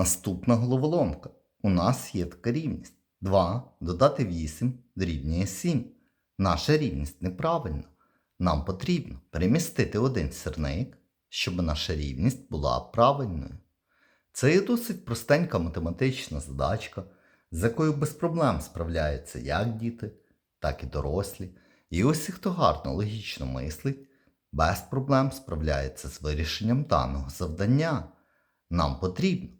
Наступна головоломка. У нас є така рівність. 2 додати 8 дорівнює 7. Наша рівність неправильна. Нам потрібно перемістити один сірник, щоб наша рівність була правильною. Це є досить простенька математична задачка, з якою без проблем справляються як діти, так і дорослі. І усі, хто гарно логічно мислить, без проблем справляється з вирішенням даного завдання. Нам потрібно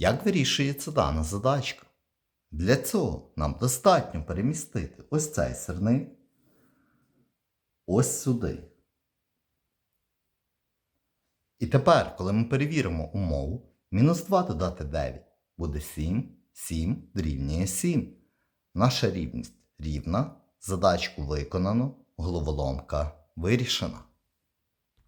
Як вирішується дана задачка? Для цього нам достатньо перемістити ось цей сирник ось сюди. І тепер, коли ми перевіримо умову, мінус 2 додати 9 буде 7, 7 дорівнює 7. Наша рівність рівна, задачку виконано, головоломка вирішена.